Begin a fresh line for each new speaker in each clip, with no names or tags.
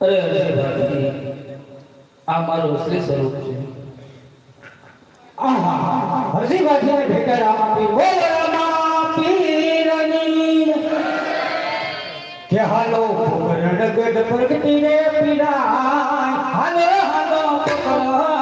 અરે અરે ભારતી આ મારું અસલી સ્વરૂપ છે.
હરસી વાજીને ભેટર આપી બોલ હાલો રણગઢ ગઢ પ્રગટી રે પીરા હાલો હાલો ભોગરણ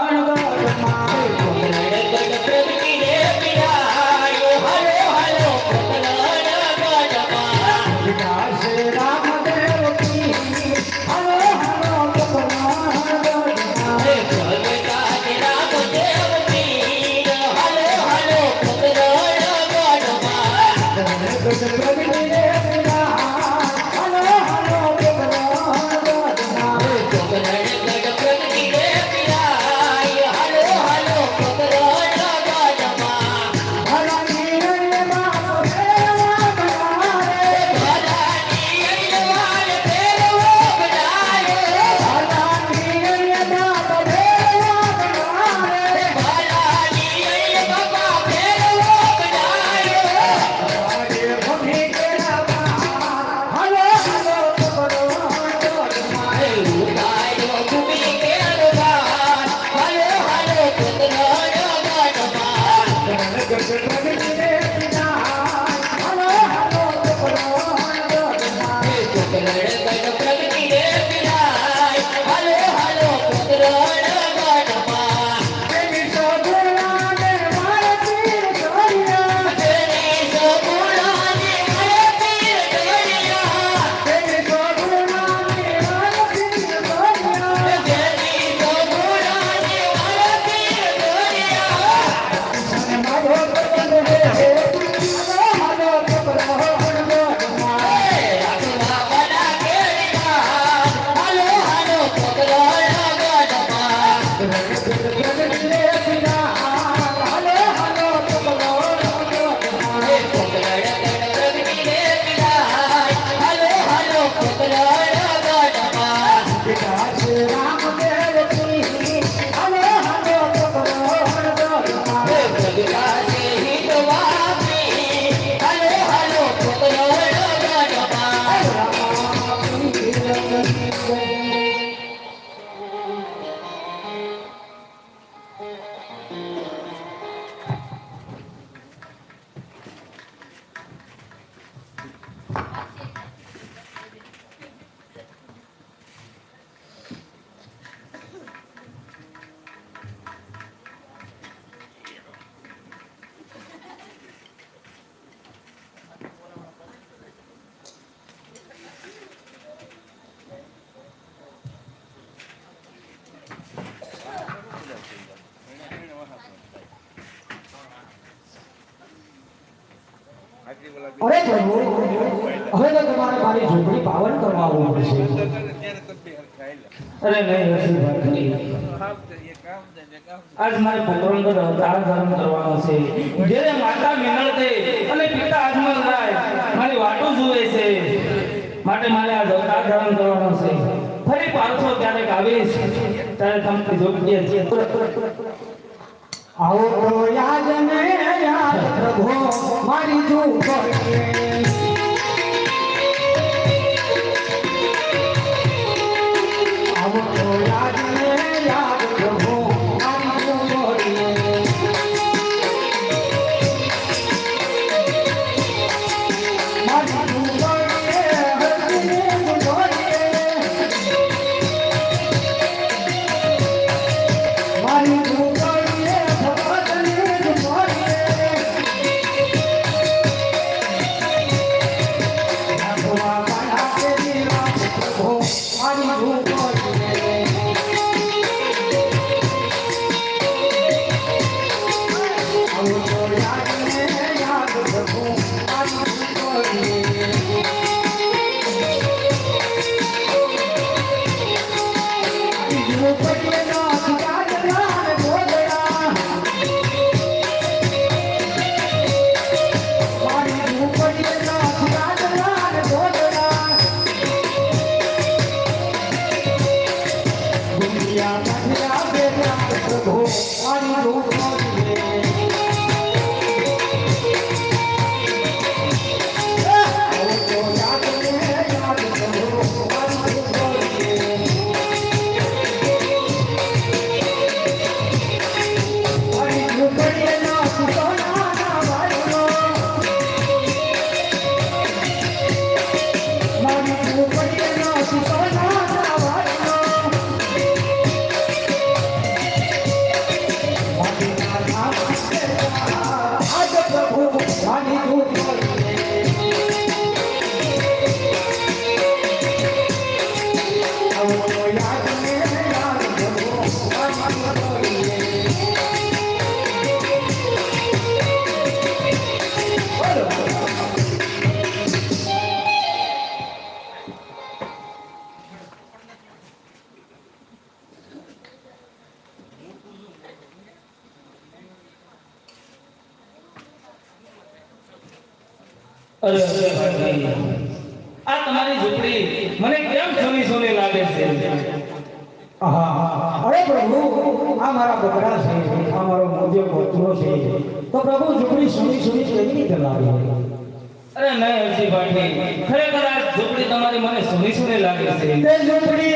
Música અરે પ્રભુ હવે તો તમારે મારી ઝૂંપડી પાવન કરવાનું પડશે.
અરે નહીં, હસી ભારતી આજ મારે પંદરંગર અવતાર ધારણ કરવાનો છે. જ્યારે માતા મિનળતે અને પિતા આજમલ રાય મારી વાટો જુએ છે. માટે મારે આ અવતાર ધારણ કરવાનો છે. ફરી પાછો ક્યારેક આવીશ, ત્યારે તમને જોગ્ય છે
આવો તો યાદ ને યાદ પ્રભો મારી ઝૂંપડી
અરે આ તમારી ઝૂંપડી મને કેમ સોની સોની લાગે છે?
અરે પ્રભુ આ મારા બકરા છે આ મારો મોજો ગોત્રો છે. તો પ્રભુ ઝૂંપડી સોની સોની કેવી રીતે લાગે?
અરે નહીં હરજી ભાઈ ખરેખર આ ઝૂંપડી તમારી મને સોની સોની લાગે છે.
તે ઝૂંપડી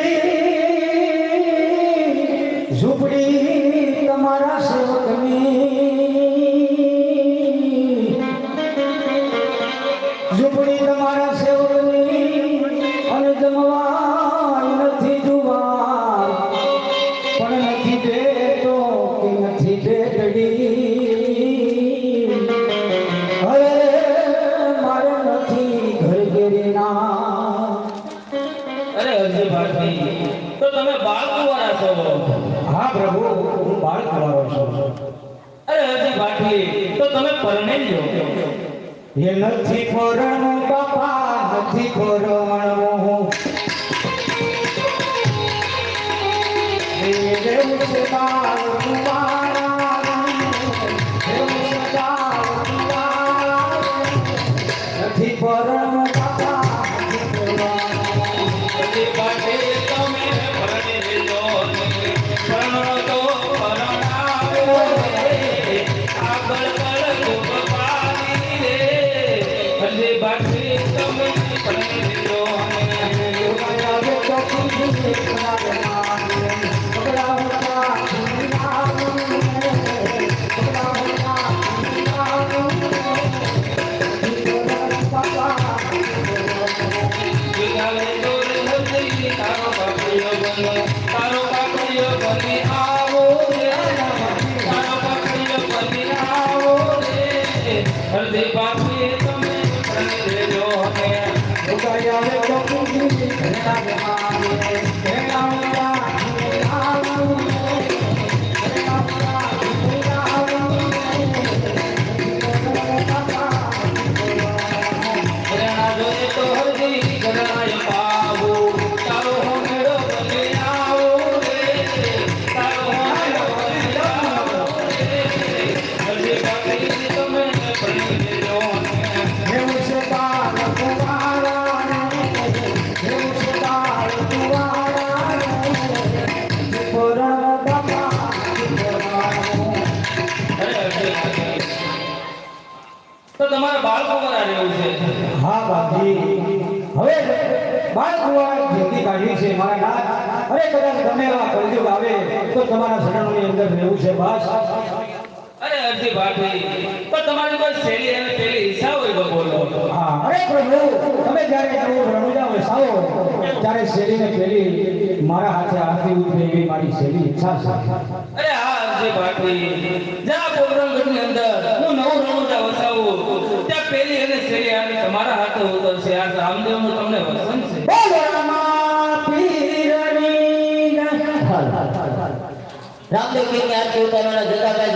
હરજી તો તમે બાળ કુંવારા છો.
હા પ્રભુ હું બાળ કુંવારો છું.
અરે હજી ભાઈ તો તમે પરણેલ લો
એ નથી ફોરણું બાપા નથી ફોરણું એ દેવ છે બાળ.
હરજી ભાઈ તમે પરણેલ છો અમે ઘરેણા તો તમારે બાળકો કરા રહેવું છે.
હા બાપજી. હવે બાળ કુંવારા કાઢી છે મારા નાથ. અરે કદાચ ગમે એવા કલયુગ આવે તો તમારા શરણોની અંદર રહેવું છે બસ.
અરે હરજી ભાભી પણ તમારી કોઈ શેરી અને પેલી ઈચ્છા હોય બોલો.
હા અરે પ્રભુ તમે જ્યારે આવું રણુજા વસાવો ત્યારે શેરીને પેલી મારા હાથે આરતી ઉઠે એવી મારી શેરી ઈચ્છા છે.
અરે હા અરજી ભાભી જા પ્રોગ્રામ ઘરની અંદર હું નવું રમૂજા વસાવું ત્યાં પેલી અને શૈલી આવી આ તમને વસન છે
બોલો રામા પીરની જય.
રામદેવ પીરની આરતી ઉતારવાના જતા